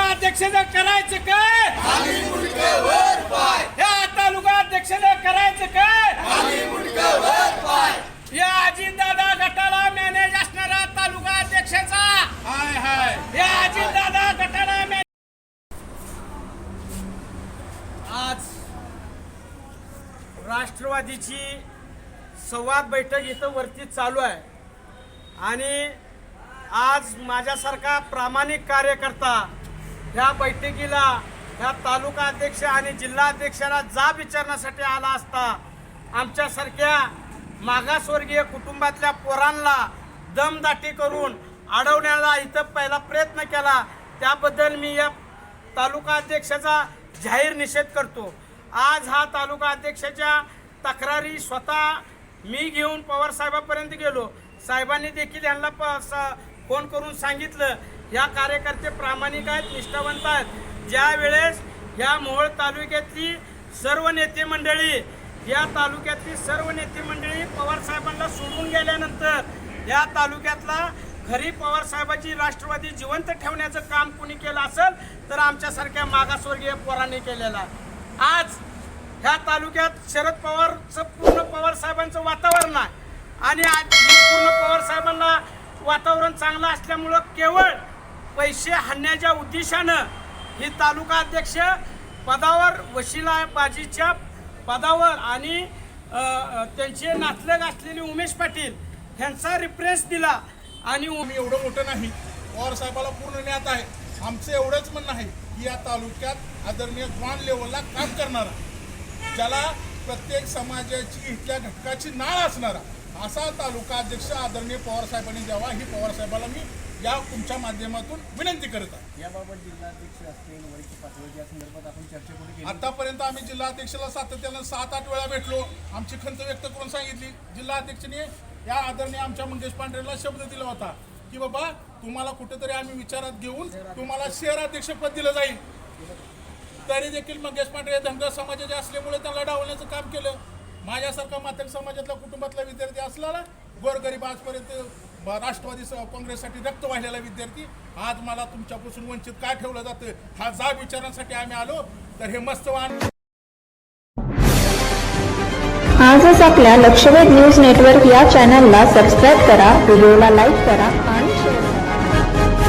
अध्यक्षाचं करायचं काय? या तालुका अध्यक्षाचं करायचं काय? या अजितदादा गटाला मॅनेज असणारा तालुका अध्यक्षाचा. हाय हाय. या अजितदादा गटाला मॅनेज आज राष्ट्रवादीची संवाद बैठक इथं वरती चालू आहे. आणि आज माझ्यासारखा प्रामाणिक कार्यकर्ता ह्या बैठकीला ह्या तालुका अध्यक्ष आणि जिल्हा अध्यक्षाला जाब विचारण्यासाठी आला असता आमच्यासारख्या मागासवर्गीय कुटुंबातल्या पोरांना दमदाटी करून अडवण्याला इथं पहिला प्रयत्न केला. त्याबद्दल मी या तालुका अध्यक्षाचा जाहीर निषेध करतो. आज हा तालुका अध्यक्षाच्या तक्रारी स्वतः मी घेऊन पवारसाहेबापर्यंत गेलो. साहेबांनी देखील यांना प स- फोन करून सांगितलं. या कार्यकर्ते प्रामाणिक आहेत निष्ठावंत आहेत. ज्या वेळेस या मोहोळ तालुक्यातली सर्व नेते मंडळी या तालुक्यातली सर्व नेते मंडळी पवार साहेबांना सोडून गेल्यानंतर या तालुक्यातला खरी पवारसाहेबाची राष्ट्रवादी जिवंत ठेवण्याचं काम कुणी केलं असेल तर आमच्यासारख्या मागासवर्गीय पोरांनी केलेला. आज ह्या तालुक्यात शरद पवारचं पूर्ण पवार साहेबांचं वातावरण आहे. आणि आज ही पूर्ण पवार साहेबांना वातावरण चांगलं असल्यामुळं केवळ पैसे हाणण्याच्या उद्देशानं ही तालुका अध्यक्ष पदावर वशिलाबाजीच्या पदावर आणि त्यांचे नातलग असलेले उमेश पाटील ह्यांचा रिफरन्स दिला. आणि उम- एवढं मोठं नाही. पवार साहेबाला पूर्ण ज्ञात आहे. आमचं एवढंच म्हणणं आहे की या तालुक्यात आदरणीय ग्राउंड लेवलला काम करणारा ज्याला प्रत्येक समाजाची इथल्या घटकाची नाळ असणारा असा तालुका अध्यक्ष आदरणीय पवार साहेबांनी द्यावा. ही पवार साहेबाला मी या तुमच्या माध्यमातून विनंती करत आहे. याबाबत जिल्हाध्यक्ष असतील वरिष्ठ पातळीवर या संदर्भात आपण चर्चा कुठे केली? आतापर्यंत आम्ही जिल्हाध्यक्षाला सातत्यानं सात आठ वेळा भेटलो. आमची खंत व्यक्त करून सांगितली. जिल्हाध्यक्षाने या आदरणीय आमच्या मंगेश पांढरेला शब्द दिला होता की बाबा तुम्हाला कुठेतरी आम्ही विचारात घेऊन तुम्हाला शहराध्यक्षपद दिलं जाईल. तरी देखील मंगेश पांढरे धनगर समाजाचे असल्यामुळे त्यांना डावलण्याचं काम केलं. माझ्यासारखा मातक समाजातला कुटुंबातला विद्यार्थी असलेला गोरगरीब आजपर्यंत राष्ट्रवादी काँग्रेससाठी रक्त वाहिलेला विद्यार्थी आज मला तुमच्यापासून वंचित का ठेवलं जातं? हा जाब विचारण्यासाठी आम्ही आलो तर हे मस्त वाहन आजच आपल्या लक्षवेध न्यूज नेटवर्क या चॅनलला सबस्क्राईब करा व्हिडिओला लाईक करा.